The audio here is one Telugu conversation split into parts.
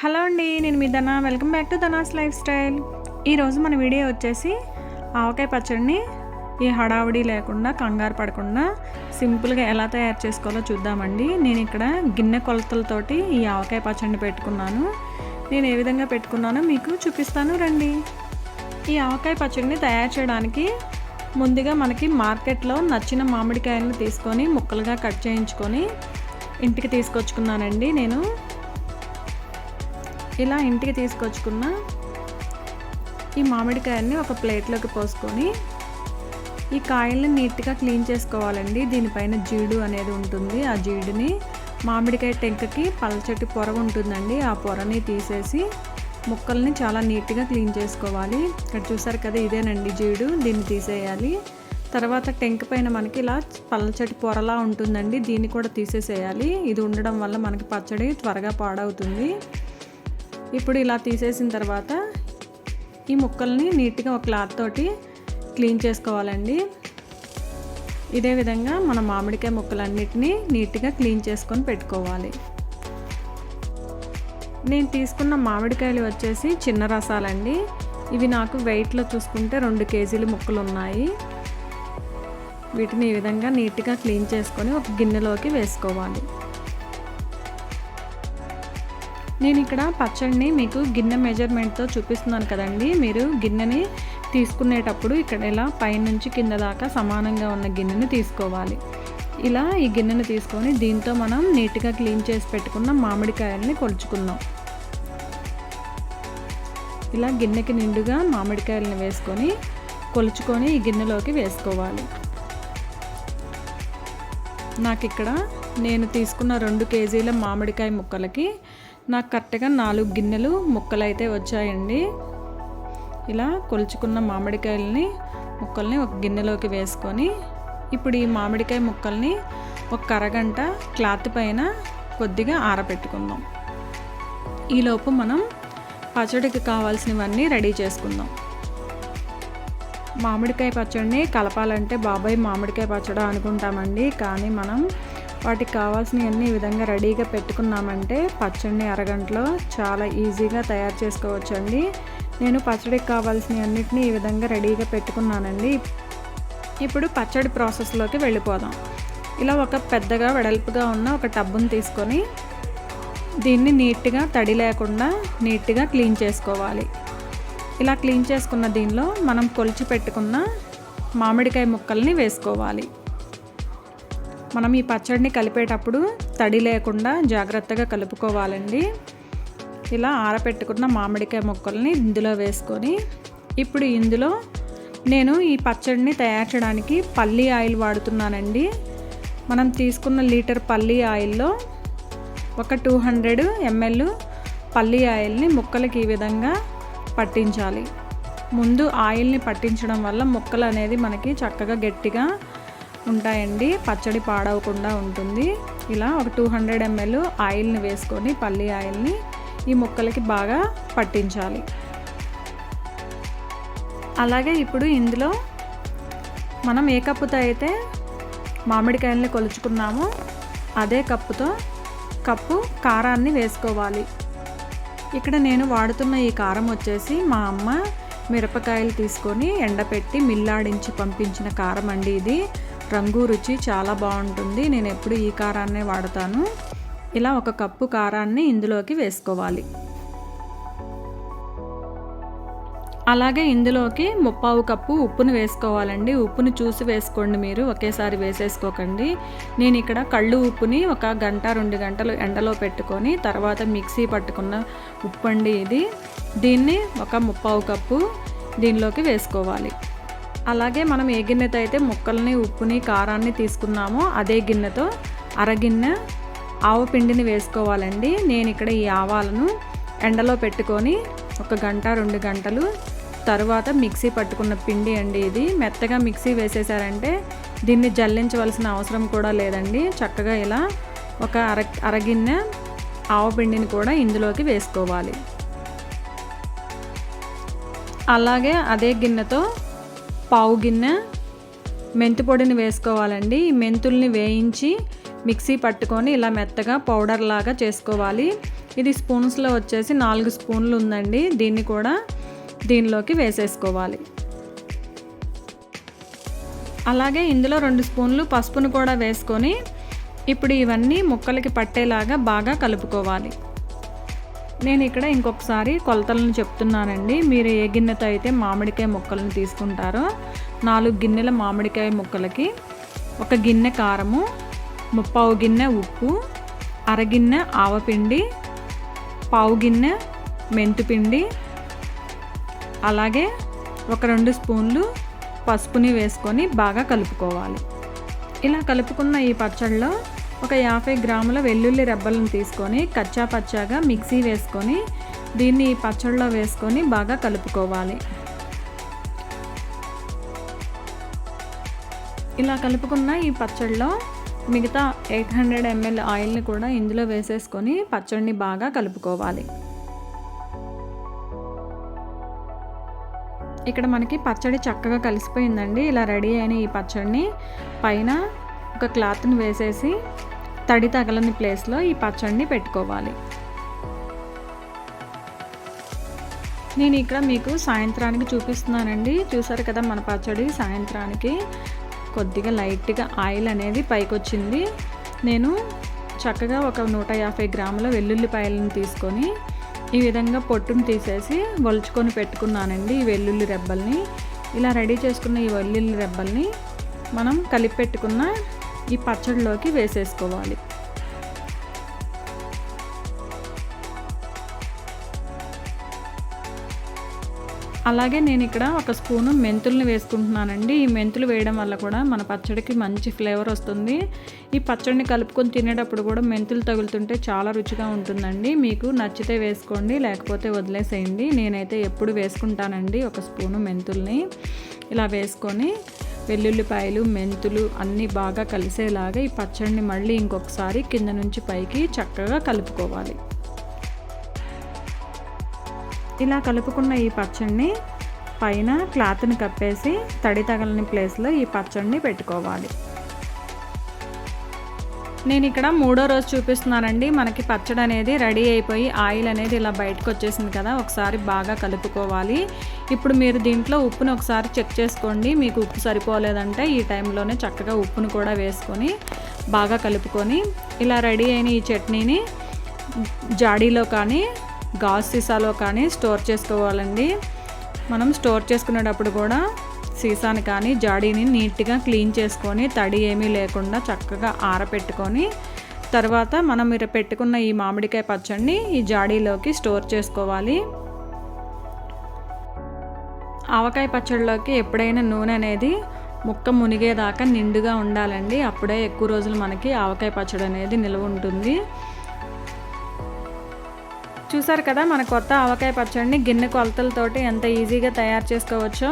హలో అండి నేను మీ Dhana. Welcome back to Dhana's lifestyle. ఈరోజు మన వీడియో వచ్చేసి ఆవకాయ పచ్చడిని ఈ హడావుడి లేకుండా కంగారు పడకుండా సింపుల్గా ఎలా తయారు చేసుకోవాలో చూద్దామండి. నేను ఇక్కడ గిన్నె కొలతలతోటి ఈ ఆవకాయ పచ్చడిని పెట్టుకున్నాను. నేను ఏ విధంగా పెట్టుకున్నానో మీకు చూపిస్తాను రండి. ఈ ఆవకాయ పచ్చడిని తయారు చేయడానికి ముందుగా మనకి మార్కెట్లో నచ్చిన మామిడికాయలను తీసుకొని ముక్కలుగా కట్ చేయించుకొని ఇంటికి తీసుకొచ్చుకున్నానండి నేను. ఇలా ఇంటికి తీసుకొచ్చుకున్న ఈ మామిడికాయల్ని ఒక ప్లేట్లోకి పోసుకొని ఈ కాయల్ని నీట్గా క్లీన్ చేసుకోవాలండి. దీనిపైన జీడు అనేది ఉంటుంది. ఆ జీడుని మామిడికాయ టెంకకి పలచటి పొర ఉంటుందండి. ఆ పొరని తీసేసి ముక్కల్ని చాలా నీట్గా క్లీన్ చేసుకోవాలి. ఇక్కడ చూసారు కదా ఇదేనండి జీడు. దీన్ని తీసేయాలి. తర్వాత టెంక పైన మనకి ఇలా పల్చటి పొరలా ఉంటుందండి. దీన్ని కూడా తీసేసేయాలి. ఇది ఉండడం వల్ల మనకి పచ్చడి త్వరగా పాడవుతుంది. ఇప్పుడు ఇలా తీసేసిన తర్వాత ఈ ముక్కల్ని నీట్గా ఒక క్లాత్ తోటి క్లీన్ చేసుకోవాలండి. ఇదే విధంగా మన మామిడికాయ ముక్కలన్నిటినీ నీట్గా క్లీన్ చేసుకొని పెట్టుకోవాలి. నేను తీసుకున్న మామిడికాయలు వచ్చేసి చిన్న రసాలండి. ఇవి నాకు వెయిట్లో చూసుకుంటే రెండు కేజీలు ముక్కలు ఉన్నాయి. వీటిని ఈ విధంగా నీట్గా క్లీన్ చేసుకొని ఒక గిన్నెలోకి వేసుకోవాలి. నేను ఇక్కడ పచ్చడిని మీకు గిన్నె మెజర్మెంట్తో చూపిస్తున్నాను కదండి. మీరు గిన్నెని తీసుకునేటప్పుడు ఇక్కడ ఇలా పైనుంచి కింద దాకా సమానంగా ఉన్న గిన్నెని తీసుకోవాలి. ఇలా ఈ గిన్నెను తీసుకొని దీంతో మనం నీట్గా క్లీన్ చేసి పెట్టుకున్న మామిడికాయల్ని కొలుచుకుందాం. ఇలా గిన్నెకి నిండుగా మామిడికాయలను వేసుకొని కొలుచుకొని ఈ గిన్నెలోకి వేసుకోవాలి. నాకు ఇక్కడ నేను తీసుకున్న రెండు కేజీల మామిడికాయ ముక్కలకి నాకు కరెక్ట్గా నాలుగు గిన్నెలు ముక్కలు అయితే వచ్చాయండి. ఇలా కొలుచుకున్న మామిడికాయలని ముక్కల్ని ఒక గిన్నెలోకి వేసుకొని ఇప్పుడు ఈ మామిడికాయ ముక్కల్ని ఒక అరగంట క్లాత్ పైన కొద్దిగా ఆరబెట్టుకుందాం ఈలోపు మనం పచ్చడికి కావాల్సినవన్నీ రెడీ చేసుకుందాం. మామిడికాయ పచ్చడిని కలపాలంటే బాబాయ్ మామిడికాయ పచ్చడి అనుకుంటామండి కానీ మనం వాటికి కావాల్సినవన్నీ ఈ విధంగా రెడీగా పెట్టుకున్నామంటే పచ్చడిని అరగంటలో చాలా ఈజీగా తయారు చేసుకోవచ్చండి. నేను పచ్చడికి కావాల్సినవన్నిటిని ఈ విధంగా రెడీగా పెట్టుకున్నానండి. ఇప్పుడు పచ్చడి ప్రాసెస్లోకి వెళ్ళిపోదాం. ఇలా ఒక పెద్దగా వెడల్పుగా ఉన్న ఒక టబ్బును తీసుకొని దీన్ని నీట్గా తడి లేకుండా నీట్గా క్లీన్ చేసుకోవాలి. ఇలా క్లీన్ చేసుకున్న దీనిలో మనం కొలిచి పెట్టుకున్న మామిడికాయ ముక్కల్ని వేసుకోవాలి. మనం ఈ పచ్చడిని కలిపేటప్పుడు తడి లేకుండా జాగ్రత్తగా కలుపుకోవాలండి. ఇలా ఆరపెట్టుకున్న మామిడికాయ ముక్కల్ని ఇందులో వేసుకొని ఇప్పుడు ఇందులో నేను ఈ పచ్చడిని తయారు చేయడానికి పల్లి ఆయిల్ వాడుతున్నానండి. మనం తీసుకున్న లీటర్ పల్లి ఆయిల్లో ఒక టూ హండ్రెడ్ ఎంఎల్ పల్లి ఆయిల్ని ముక్కలకి ఈ విధంగా పట్టించాలి. ముందు ఆయిల్ని పట్టించడం వల్ల ముక్కలు అనేది మనకి చక్కగా గట్టిగా ఉంటాయండి. పచ్చడి పాడవకుండా ఉంటుంది. ఇలా ఒక టూ హండ్రెడ్ ఎంఎల్ ఆయిల్ని వేసుకొని పల్లి ఆయిల్ని ఈ ముక్కలకి బాగా పట్టించాలి. అలాగే ఇప్పుడు ఇందులో మనం ఏ కప్పుతో అయితే మామిడికాయల్ని కొలుచుకున్నామో అదే కప్పుతో కప్పు కారాన్ని వేసుకోవాలి. ఇక్కడ నేను వాడుతున్న ఈ కారం వచ్చేసి మా అమ్మ మిరపకాయలు తీసుకొని ఎండపెట్టి మిల్లాడించి పంపించిన కారం అండి ఇది. రంగు రుచి చాలా బాగుంటుంది. నేను ఎప్పుడు ఈ కారాన్నే వాడతాను. ఇలా ఒక కప్పు కారాన్ని ఇందులోకి వేసుకోవాలి. అలాగే ఇందులోకి ముప్పావు కప్పు ఉప్పును వేసుకోవాలండి. ఉప్పును చూసి వేసుకోండి మీరు. ఒకేసారి వేసేసుకోకండి. నేను ఇక్కడ కళ్ళు ఉప్పుని ఒక గంట రెండు గంటలు ఎండలో పెట్టుకొని తర్వాత మిక్సీ పట్టుకున్న ఉప్పు అండి ఇది. దీన్ని ఒక ముప్పావు కప్పు దీనిలోకి వేసుకోవాలి. అలాగే మనం ఏ గిన్నెతో అయితే ముక్కల్ని ఉప్పుని కారాన్ని తీసుకున్నామో అదే గిన్నెతో అరగిన్నె ఆవు పిండిని వేసుకోవాలండి. నేను ఇక్కడ ఈ ఆవాలను ఎండలో పెట్టుకొని ఒక గంట రెండు గంటలు తరువాత మిక్సీ పట్టుకున్న పిండి అండి ఇది. మెత్తగా మిక్సీ వేసేసారంటే దీన్ని జల్లించవలసిన అవసరం కూడా లేదండి. చక్కగా ఇలా ఒక అర అరగిన్నె ఆవు పిండిని కూడా ఇందులోకి వేసుకోవాలి. అలాగే అదే గిన్నెతో పావు గిన్నె మెంతి పొడిని వేసుకోవాలండి. ఈ మెంతుల్ని వేయించి మిక్సీ పట్టుకొని ఇలా మెత్తగా పౌడర్ లాగా చేసుకోవాలి. ఇది స్పూన్స్లో వచ్చేసి నాలుగు స్పూన్లు ఉందండి. దీన్ని కూడా దీనిలోకి వేసేసుకోవాలి. అలాగే ఇందులో రెండు స్పూన్లు పసుపును కూడా వేసుకొని ఇప్పుడు ఇవన్నీ ముక్కలకి పట్టేలాగా బాగా కలుపుకోవాలి. నేను ఇక్కడ ఇంకొకసారి కొలతలను చెప్తున్నానండి. మీరు ఏ గిన్నెతో అయితే మామిడికాయ ముక్కలను తీసుకుంటారో నాలుగు గిన్నెల మామిడికాయ ముక్కలకి ఒక గిన్నె కారము ముప్పావు గిన్నె ఉప్పు అరగిన్నె ఆవపిండి పావు గిన్నె మెంతుపిండి అలాగే ఒక రెండు స్పూన్లు పసుపుని వేసుకొని బాగా కలుపుకోవాలి. ఇలా కలుపుకున్న ఈ పచ్చడిలో ఒక యాభై గ్రాముల వెల్లుల్లి రెబ్బలను తీసుకొని కచ్చా పచ్చాగా మిక్సీ వేసుకొని దీన్ని పచ్చడిలో వేసుకొని బాగా కలుపుకోవాలి. ఇలా కలుపుకున్న ఈ పచ్చడిలో మిగతా ఎయిట్ హండ్రెడ్ ఎంఎల్ ఆయిల్ని కూడా ఇందులో వేసేసుకొని పచ్చడిని బాగా కలుపుకోవాలి. ఇక్కడ మనకి పచ్చడి చక్కగా కలిసిపోయిందండి. ఇలా రెడీ అయిన ఈ పచ్చడిని పైన ఒక క్లాత్ని వేసేసి తడి తగలని ప్లేస్లో ఈ పచ్చడిని పెట్టుకోవాలి. నేను ఇక్కడ మీకు సాయంత్రానికి చూపిస్తున్నానండి. చూసారు కదా మన పచ్చడి సాయంత్రానికి కొద్దిగా లైట్గా ఆయిల్ అనేది పైకి వచ్చింది నేను చక్కగా ఒక నూట యాభై గ్రాముల వెల్లుల్లిపాయలను తీసుకొని ఈ విధంగా పొట్టును తీసేసి ఒలుచుకొని పెట్టుకున్నానండి ఈ వెల్లుల్లి రెబ్బల్ని. ఇలా రెడీ చేసుకున్న ఈ వెల్లుల్లి రెబ్బల్ని మనం కలిపి పెట్టుకున్న ఈ పచ్చడిలోకి వేసేసుకోవాలి. అలాగే నేను ఇక్కడ ఒక స్పూను మెంతుల్ని వేసుకుంటున్నానండి. ఈ మెంతులు వేయడం వల్ల కూడా మన పచ్చడికి మంచి ఫ్లేవర్ వస్తుంది. ఈ పచ్చడిని కలుపుకొని తినేటప్పుడు కూడా మెంతులు తగులుతుంటే చాలా రుచిగా ఉంటుందండి. మీకు నచ్చితే వేసుకోండి లేకపోతే వదిలేసేయండి. నేనైతే ఎప్పుడు వేసుకుంటానండి ఒక స్పూను మెంతుల్ని. ఇలా వేసుకొని వెల్లుల్లిపాయలు మెంతులు అన్నీ బాగా కలిసేలాగా ఈ పచ్చడిని మళ్ళీ ఇంకొకసారి కింద నుంచి పైకి చక్కగా కలుపుకోవాలి. ఇలా కలుపుకున్న ఈ పచ్చడిని పైన క్లాత్ని కప్పేసి తడి తగలని ప్లేస్లో ఈ పచ్చడిని పెట్టుకోవాలి. నేను ఇక్కడ మూడో రోజు చూపిస్తున్నానండి. మనకి పచ్చడి అనేది రెడీ అయిపోయి ఆయిల్ అనేది ఇలా బయటకు వచ్చేసింది కదా ఒకసారి బాగా కలుపుకోవాలి. ఇప్పుడు మీరు దీంట్లో ఉప్పును ఒకసారి చెక్ చేసుకోండి. మీకు ఉప్పు సరిపోలేదంటే ఈ టైంలోనే చక్కగా ఉప్పును కూడా వేసుకొని బాగా కలుపుకొని ఇలా రెడీ అయిన ఈ చట్నీని జాడీలో కానీ గాజు సీసాలో కానీ స్టోర్ చేసుకోవాలండి. మనం స్టోర్ చేసుకునేటప్పుడు కూడా సీసాని కానీ జాడీని నీట్గా క్లీన్ చేసుకొని తడి ఏమీ లేకుండా చక్కగా ఆరపెట్టుకొని తర్వాత మనం మీరు పెట్టుకున్న ఈ మామిడికాయ పచ్చడిని ఈ జాడీలోకి స్టోర్ చేసుకోవాలి. ఆవకాయ పచ్చడిలోకి ఎప్పుడైనా నూనె అనేది ముక్క మునిగేదాకా నిండుగా ఉండాలండి. అప్పుడే ఎక్కువ రోజులు మనకి ఆవకాయ పచ్చడి అనేది నిల్వ ఉంటుంది. చూసారు కదా మన కొత్త ఆవకాయ పచ్చడిని గిన్నె కొలతలతోటి ఎంత ఈజీగా తయారు చేసుకోవచ్చో.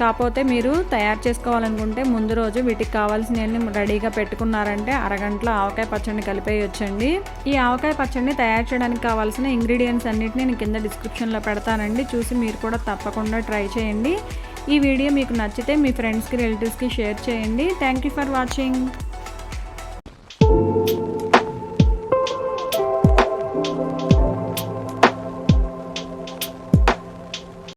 కాకపోతే మీరు తయారు చేసుకోవాలనుకుంటే ముందు రోజు వీటికి కావాల్సినవన్నీ రెడీగా పెట్టుకున్నారంటే అరగంటలో ఆవకాయ పచ్చడిని కలిపేయొచ్చండి. ఈ ఆవకాయ పచ్చడిని తయారు చేయడానికి కావాల్సిన ఇంగ్రీడియంట్స్ అన్నిటిని నేను కింద డిస్క్రిప్షన్లో పెడతానండి. చూసి మీరు కూడా తప్పకుండా ట్రై చేయండి. ఈ వీడియో మీకు నచ్చితే మీ ఫ్రెండ్స్కి రిలేటివ్స్కి షేర్ చేయండి. Thank you for watching.